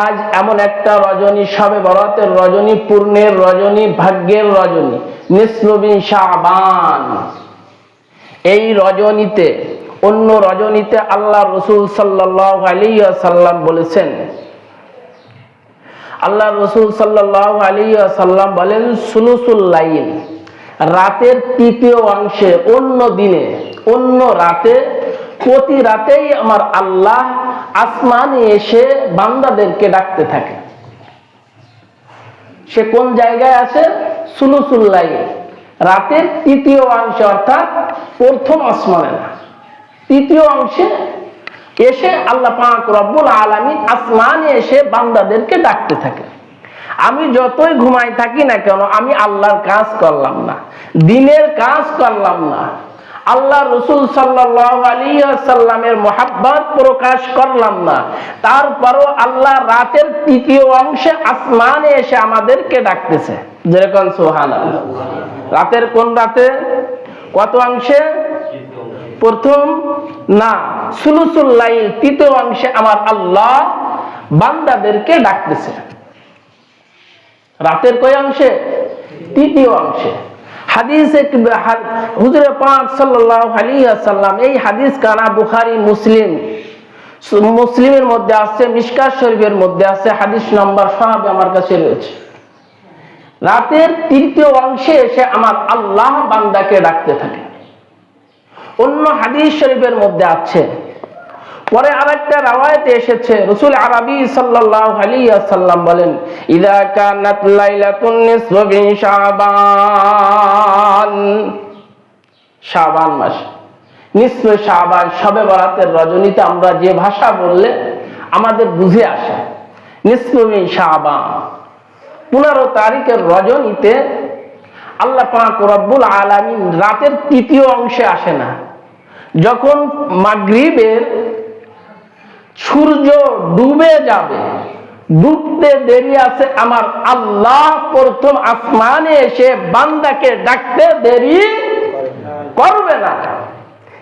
আজ এমন একটা রজনী, সবে বরাতের রজনী, পূর্ণের রজনী, ভাগ্যের রজনী, নিসরবিন শাবান। এই রজনীতে, অন্য রজনীতে আল্লাহ রসুল সাল্লাহ আলী বলেছেন, আল্লাহ রসুল সাল্লাহ আলী বলেন, সুলুসুল লাইল, রাতের তৃতীয় অংশে অন্য দিনে, অন্য রাতে, প্রতি রাতেই আমার আল্লাহ আসমানে এসে বান্দাদেরকে ডাকতে থাকে। সে কোন জায়গায় আছে? সুলুসুল্লাই রাতের তৃতীয় অংশে, অর্থাৎ প্রথম আসমানে না। তৃতীয় অংশে এসে আল্লাহ পাক রব্বুল আলামিন আসমানে এসে বান্দাদেরকে ডাকতে থাকে। আমি যতই ঘুমাই থাকি না কেন, আমি আল্লাহর কাজ করলাম না। দিনের কাজ করলাম না। আল্লাহ রসুল সাল্লামের মোহাব্বত প্রকাশ করলাম না। তারপরও আল্লাহ রাতের তৃতীয় অংশে আসমানে এসে আমাদেরকে ডাকতেছে। যেরকম সোহান রাতের কোন রাতে? কত অংশে? প্রথম না সুলুসুল্লাইল তৃতীয় অংশে আমার আল্লাহ বান্দাদেরকে ডাকতেছে। রাতের কয় অংশে? তৃতীয় অংশে। হাদিসে হুজুরে পাক আলাইহি ওয়াসাল্লাম এই হাদিস কানা বুখারী, মুসলিম। মুসলিমের মধ্যে আছে, মিশকাত শরীফের মধ্যে আছে, হাদিস নাম্বার সব আমার কাছে রয়েছে। রাতের তৃতীয় অংশে এসে আমার আল্লাহ বান্দাকে ডাকতে থাকে। অন্য হাদিস শরীফের মধ্যে আছে পরে আরেকটা রাওয়ায়াতে এসেছে। রসুল আরবি সাল্লাল্লাহু আলাইহি ওয়াসাল্লাম বলেন, ইদা কানাত লাইলাতুন নিসফু মিন শাবান। শাবান মাস। নিসফে শাবান, শবে বরাতের রজনীতে আমরা যে ভাষা বললে আমাদের বুঝে আসে। নিসফে মিন শাবান। পনেরো তারিখের রজনীতে আল্লাহ পাক রব্বুল আলামিন রাতের তৃতীয় অংশে আসে না। যখন মাগরিবের সূর্য ডুবে যাবে ডুবতে দেরি আছে আমার আল্লাহ প্রথম আসমানে এসে বান্দাকে ডাকতে দেরি করবে না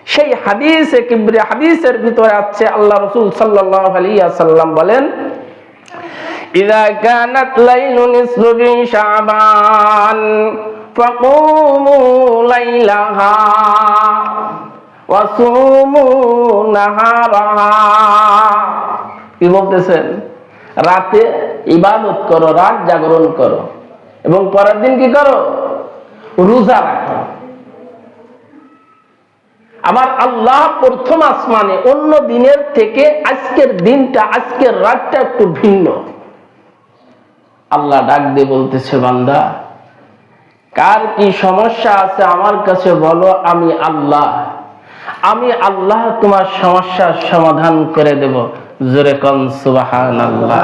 সেই হাদিসে কিবরে হাদিসের ভিতরে আছে আল্লাহ রসুল সাল্লাহ আলিয়া সাল্লাম বলেন إذا كانت ليل نصف من شعبان فقوموا ليلها وصوموا نهارها কি বলতেছেন? রাতে ইবাদত করো, রাত জাগরণ করো। এবং পরের দিন কি করো? রোজা রাখো। আমার আল্লাহ প্রথম আসমানে অন্য দিনের থেকে আজকের দিনটা, আজকের রাতটা একটু ভিন্ন। আল্লাহ ডাক দিয়ে বলতেছে, বান্দা, কার কি সমস্যা আছে আমার কাছে বলো, আমি আল্লাহ। আমি আল্লাহ তোমার সমস্যার সমাধান করে দেব। জোরে কন সুবাহান আল্লাহ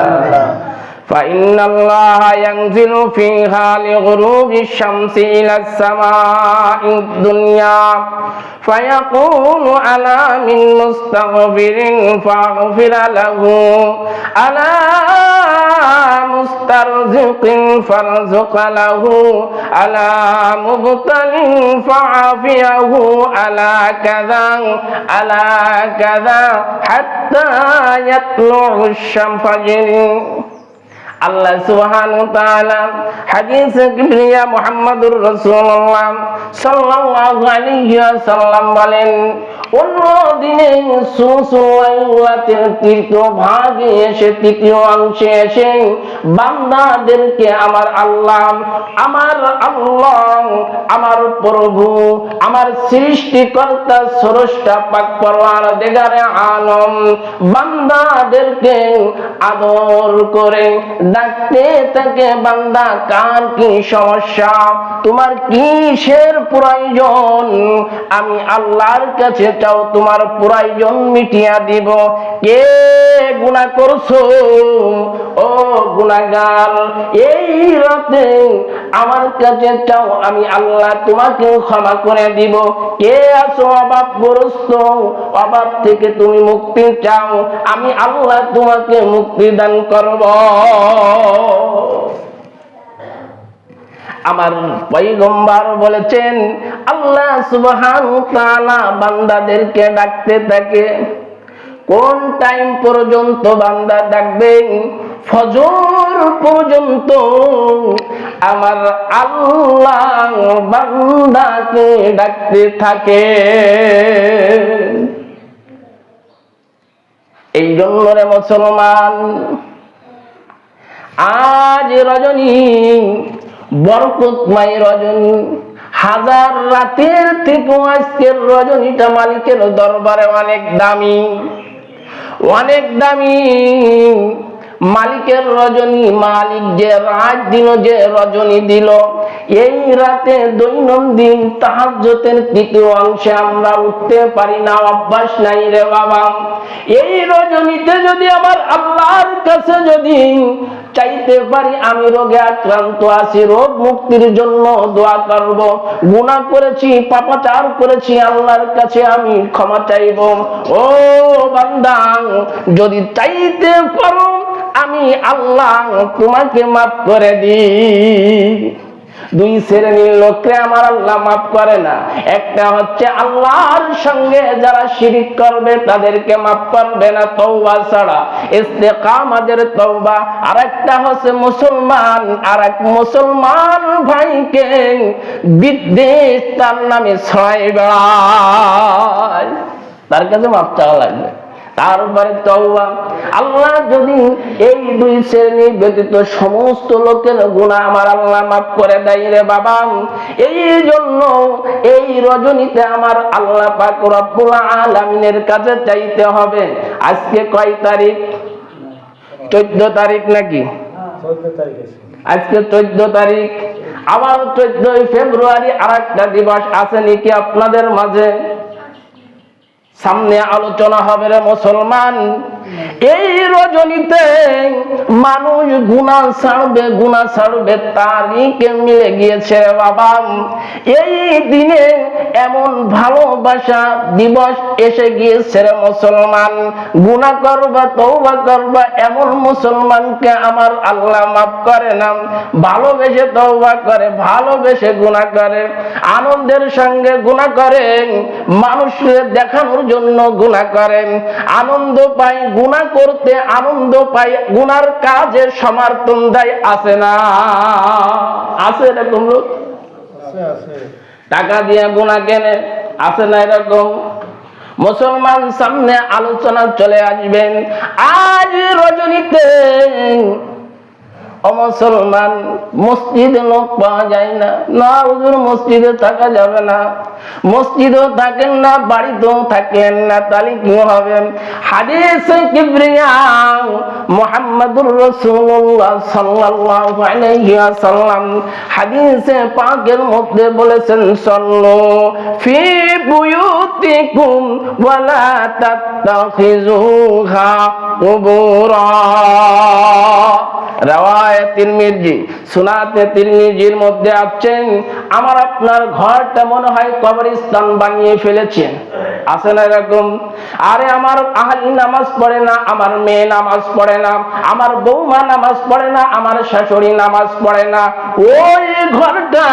فإن الله ينزل فيها لغروب الشمس إلى السماء الدنيا فيقول على من مستغفر فاغفر له على مسترزق فارزق له على مبتل فعافيه على كذا على كذا حتى يطلع الشمس আল্লাহ সুবহান তাআলা হাদিস কিবরিয়া মুহাম্মাদুর রাসূলুল্লাহ সাল্লাল্লাহু আলাইহি ওয়াসাল্লাম বলেন অন্য দিনে তৃতীয় ভাগে এসে, তৃতীয় অংশে এসে বান্দাদেরকে আমার আল্লাহ আমার আল্লাহ, আমার প্রভু, আমার সৃষ্টিকর্তা পাক পরওয়ার দেগারে আলম বান্দাদেরকে আদর করে ডাকতে থাকে, বান্দা, কার কি সমস্যা? তোমার কিসের প্রয়োজন? আমি আল্লাহর কাছে চাও তোমার প্রয়োজন মিটিয়া দিব। কে গুণা করছ? ও গুণাগার এই রাতে আমার কাছে চাও, আমি আল্লাহ তোমাকে ক্ষমা করে দিব। কে আছো অভাবগ্রস্ত অভাব থেকে তুমি মুক্তি চাও, আমি আল্লাহ তোমাকে মুক্তি দান করব। আমার পৈগম্বার বলেছেন, আল্লাহ সুবহান তাআলা বান্দাদেরকে ডাকতে থাকে। কোন টাইম পর্যন্ত বান্দা ডাকবেন ফজর পর্যন্ত আমার আল্লাহ বান্দাকে ডাকতে থাকে। এই জন্য রে মুসলমান, আজ রজনী বরকতময় রজনী। হাজার রাতের থেকে আজকের রজনীটা মালিকের দরবারে অনেক দামি। অনেক দামি। মালিকের রজনী, মালিক যে রাত দিল যে রজনী দিল, এই রাতে দৈনন্দিন তাহাজ্জতের তৃতীয় অংশে আমরা উঠতে পারি না, অভ্যাস নাই রে বাবা। এই রজনীতে যদি আমার আল্লাহর কাছে যদি চাইতে পারি, আমি রোগে আক্রান্ত আছি, রোগ মুক্তির জন্য দোয়া করব, গুনাহ করেছি, পাপাচার করেছি, আল্লাহর কাছে আমি ক্ষমা চাইব। ও বান্দা, যদি চাইতে পারো আমি আল্লাহ তোমাকে মাফ করে দিই। দুই শ্রেণির আমার আল্লাহ মাফ করে না। একটা হচ্ছে আল্লাহর সঙ্গে যারা শিরিক করবে, তাদেরকে মাফ করবে না তওবা ছাড়া। তওবা। আর একটা হচ্ছে মুসলমান আর এক মুসলমান ভাইকে বিদ্বেষ তার নামে ছয় বেড়ায়। তার কাছে মাপ চাওয়া লাগবে। তারপরে তওবা। আল্লাহ যদি এই দুই শ্রেণি ব্যতীত সমস্ত লোকের গুণা আমার আল্লাহ মাফ করে দেয় রে বাবা। এই জন্য এই রজনীতে আমার আল্লাহ পাক রব্বুল আলামিনের কাছে চাইতে হবে। আজকে কয় তারিখ? চোদ্দ তারিখ নাকি? আজকে চোদ্দ তারিখ। আবার চোদ্দই ফেব্রুয়ারি আর একটা দিবস আছে নাকি আপনাদের মাঝে? সামনে আলোচনা হবে রে মুসলমান। এই রজনীতে মানুষ গুণা ছাড়বে গুণা ছাড়বে তারিখে মিলে গিয়েছে বাবা। এই দিনে এমন ভালোবাসা দিবস এসে গিয়েছে রে মুসলমান। গুণা করবা তৌবা করবা, এমন মুসলমানকে আমার আল্লাহ মাফ করে না। ভালোবেসে তৌবা করে, ভালোবেসে গুণা করে, আনন্দের সঙ্গে গুণা করেন, মানুষকে দেখানোর জন্য গুণা করেন। আনন্দ পাই গুণা করতে আনন্দ পাই গুনার কাজে সমর্থন দেয় আছে না। আছে এরকম লোক? টাকা দিয়ে গুণা কেনে আছে না এরকম। মুসলমান সামনে আলোচনা চলে আসবেন। আজ রজনীতে অমুসলমান মসজিদে লোক পাওয়া যায় না। না, হুজুর, মসজিদে থাকা যাবে না। মসজিদেও থাকেন না, বাড়িতেও থাকেন না, তাহলে কি হবে? হাদিসে কিবরিয়া মুহাম্মাদুর রাসূলুল্লাহ সাল্লাল্লাহু আলাইহি ওয়াসাল্লাম হাদিসে পাকের মধ্যে বলেছেন, সল্লু ফি বুয়ুতিকুম ওয়ালা তাত্তাখিজুহা কুবুরা। রাওয়ায়ে তিরমিজি, সুনাতে তিরমিজির মধ্যে আছেন। আমার আপনার ঘরটা মনে হয় কবরস্থান বানিয়ে ফেলেছেন। আছে না এরকম? আরে আমার আহলি নামাজ পড়ে না, আমার মেয়ে নামাজ পড়ে না, আমার বৌমা নামাজ পড়ে না, আমার শাশুড়ি নামাজ পড়ে না। ওই ঘরটা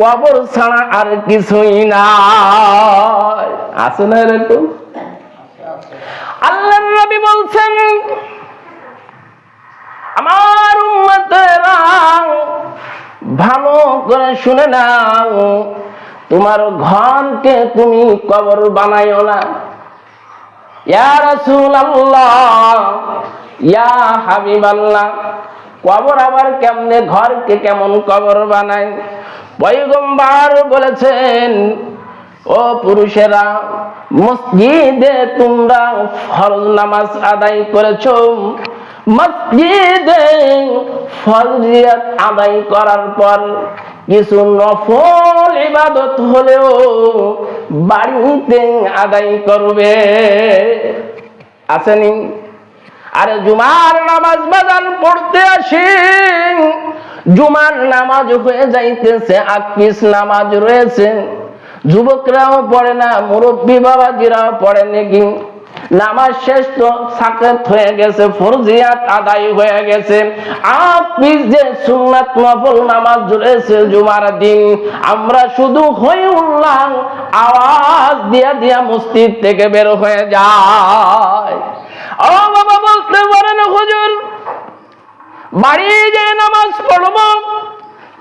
কবর ছাড়া আর কিছুই না আছে না এরকম? আল্লাহ নবী বলছেন, আমার উম্মতেরা ভালো করে শুনে নাও, তোমার ঘরকে তুমি কবর বানাইও না। ইয়া রাসূলুল্লাহ, ইয়া হাবিবাল্লাহ, কবর আবার কেমনে ঘরকে কেমন কবর বানায়? পয়গম্বর বলেছেন, ও পুরুষেরা, মসজিদে তোমরা ফরজ নামাজ আদায় করেছ। মসজিদে ফরজিয়াত আদায় করার পর কিছু নফল ইবাদত হলেও বাড়িতে আদায় করবে। আসেনি? আরে জুমার নামাজ বাজার পড়তে আসি জুমার নামাজ হয়ে যাইতেছে, আকিস নামাজ রয়েছে। যুবকরাও পড়ে না, মুরব্বী বাবাজিরাও পড়ে নাকি নামাজ শেষ তো সাকেত হয়ে গেছে, ফরজিয়াত আদায় হয়ে গেছে। আপিস যে সুন্নাত নফল নামাজ রয়েছে জুমার দিন, আমরা শুধু হয়ে উঠলাম আওয়াজ দিয়া দিয়া মসজিদ থেকে বের হয়ে যায় ও বাবা, বলতে পারেন হুজুর বাড়ি যে নামাজ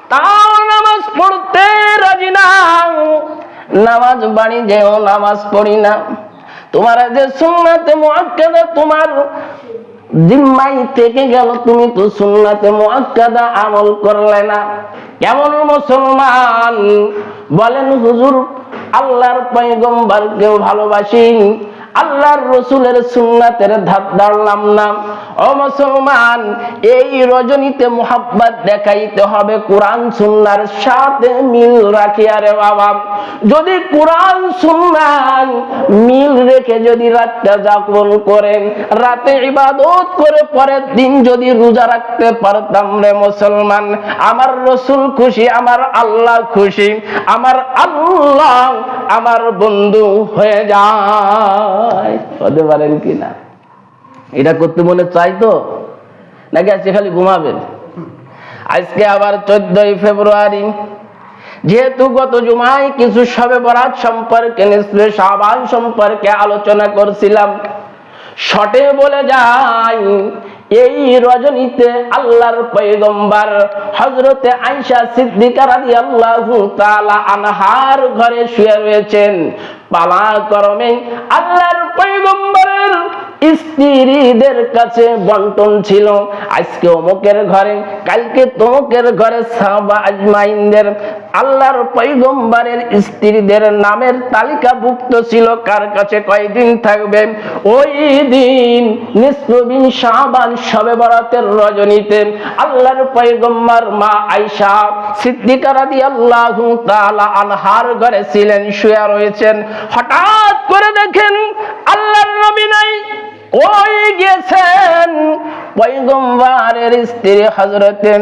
তাও নামাজ পড়তে রাজি না। নামাজ বাড়ি যেও, নামাজ পড়ি না। তোমার যে সুন্নাতে মুআক্কাদা, তোমার জিম্মাই থেকে গেল, তুমি তো সুন্নাতে মুআক্কাদা আমল করলে না। কেমন মুসলমান? বলেন হুজুর, আল্লাহর পয়গম্বরকেও ভালোবাসি। আল্লাহর রসুলের সুন্নাতের ধাপ দাঁড়লাম না। ও মুসলমান, এই রজনীতে মোহাব্বত দেখাইতে হবে, কোরআন সুন্নার সাথে মিল রাখি। আরে বাবা, যদি কোরআন সুন্নার মিল রেখে যদি রাতটা যাপন করেন, রাতে ইবাদত করে পরের দিন যদি রোজা রাখতে পারতাম রে মুসলমান, আমার রসুল খুশি, আমার আল্লাহ খুশি, আমার আল্লাহ আমার বন্ধু হয়ে যায় হতে পারেন কি না? এটা করতে মনে চাই তো? নাকি আজকে খালি ঘুমাবেন? আজকে আবার চোদ্দই ফেব্রুয়ারি। যেহেতু গত জুমায় কিছু সবে বরাত সম্পর্কে নিশ্চয় সাবান সম্পর্কে আলোচনা করছিলাম। শটে বলে যাই এই রজনীতে আল্লাহর পয়গম্বর হজরতে আইসা সিদ্দিকা রাদি আল্লাহ তালা আনহার ঘরে শুয়ে রয়েছেন। পালা করমে আল্লাহর পয়গম্বরের স্ত্রীদের কাছে বন্টন ছিল। আজকে অমুকের ঘরে, কালকে তমুকের ঘরে সাহাবা আল্লাহর পৈগম্বরের স্ত্রীদের নামের তালিকাভুক্ত ছিল। কার কাছে কয়দিন থাকবে? ওই দিন নিষ্প্রবীণ শাহবান সবে বরাতের রজনীতে আল্লাহর পৈগম্বর মা আয়সা সিদ্দিকা রাদিয়াল্লাহু তাআলা আনহার ঘরে ছিলেন, শুয়ে রয়েছেন। হঠাৎ করে দেখেন পয়গম্বরের স্ত্রী হজরতেন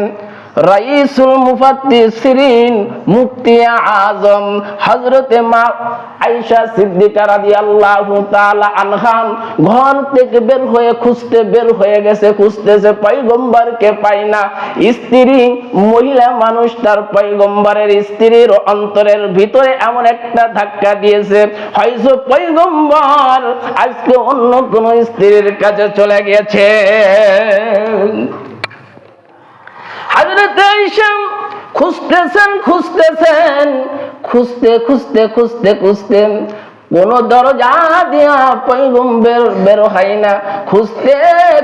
রাইসুল মুফাত্তিসিরিন মুফতি আজম হযরতে মা আয়েশা সিদ্দিকা রাদিয়াল্লাহু তাআলা আনহা ঘর থেকে বের হয়ে খুঁজতে বের হয়ে গেছে, খুঁজতেছে পয়গম্বরকে পাই না। স্ত্রী, মহিলা মানুষ তার পয়গম্বরের স্ত্রীর অন্তরের ভিতরে এমন একটা ধাক্কা দিয়েছে, হয়তো পয়গম্বর আজকে অন্য কোন স্ত্রীর কাছে চলে গেছে। হাজরত ইসম খুঁজতেছেন খুঁজতেছেন খুঁজতে খুঁজতে খুঁজতে খুঁজতে কোন দরজা দিয়া পৈগম বের হয় না। খুঁজতে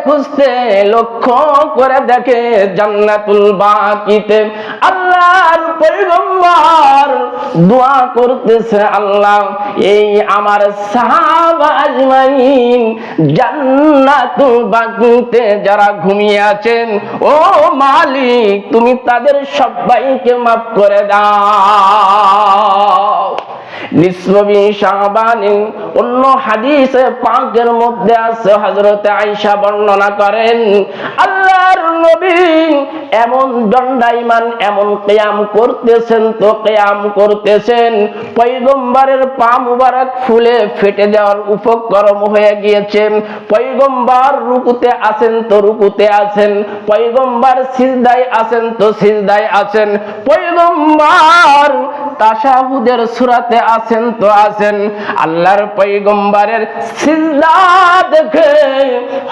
খুঁজতে লক্ষ্য করে দেখে জান্নাতুল বাকিতে আল্লাহর পৈগম্বর দোয়া করতেছে আল্লাহ, এই আমার সাহাবা আজমাইন, জান্নাতুল বাকিতে যারা ঘুমিয়ে আছেন, ও মালিক, তুমি তাদের সবাইকে মাফ করে দাও। নিসবি শাহবানি অন্য হাদিসে পাকের মধ্যে আছে বর্ণনা করেন, আল্লাহর নবী এমন দণ্ডাইমান এমন করতেছেন তো করতেছেন পা মুবারক ফুলে ফেটে যাওয়ার উপক্রম হয়ে গিয়েছে, পয়গম্বর রুকুতে আছেন তো রুকুতে আছেন, পয়গম্বর সিজদায় আছেন তো সিজদায় আছেন, পয়গম্বর তাশাহুদের সূরাতে আছেন তো আছেন আল্লাহর পৈগম্বরের সিজদা দেখে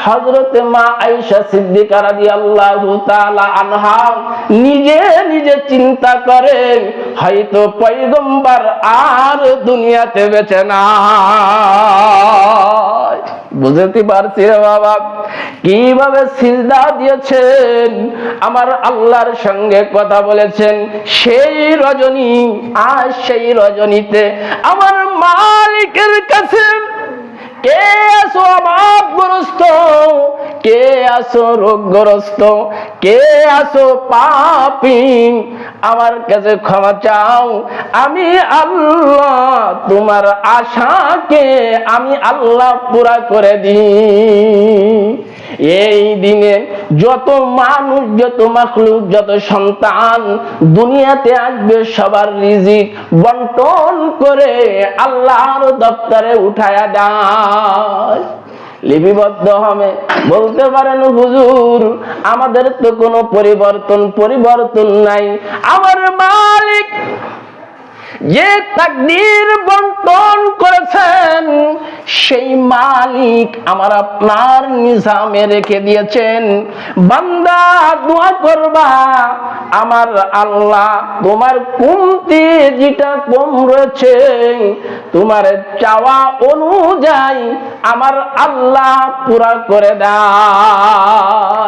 হযরত মা আয়েশা সিদ্দিকা রাদিয়াল্লাহু তাআলা আনহা নিজে নিজে চিন্তা করে, হয়তো পৈগম্বর আর দুনিয়াতে বেঁচে না বুঝতে পারছি রে বাবা। কীভাবে সিজদা দিয়েছেন? আমার আল্লাহর সঙ্গে কথা বলেছেন। সেই রজনী আর সেই রজনীতে আমার মালিকের কাছে কে আছো অভাবগ্রস্ত কে আছো রোগগ্রস্ত কে আছো পাপি? আমার কাছে ক্ষমা চাও। আমি আল্লাহ, তোমার আশাকে আমি আল্লাহ পুরা করে দিই। এই দিনে যত মানুষ, যত মাখলুক, যত সন্তান দুনিয়াতে আসবে, সবার রিজিক বন্টন করে আল্লাহর দপ্তরে উঠায়া দেয়। লিপিবদ্ধ হবে। বলতে পারেন, হুজুর, আমাদের তো কোনো পরিবর্তন পরিবর্তন নাই। আমার মালিক যে তাকদীর বন্টন করেছেন, সেই মালিক আমার আপনার নিজামে রেখে দিয়েছেন। বান্দা, দোয়া করবা, আমার আল্লাহ তোমার কমতি যেটা কম রয়েছে, তোমার চাওয়া অনুযায়ী আমার আল্লাহ পুরা করে দেয়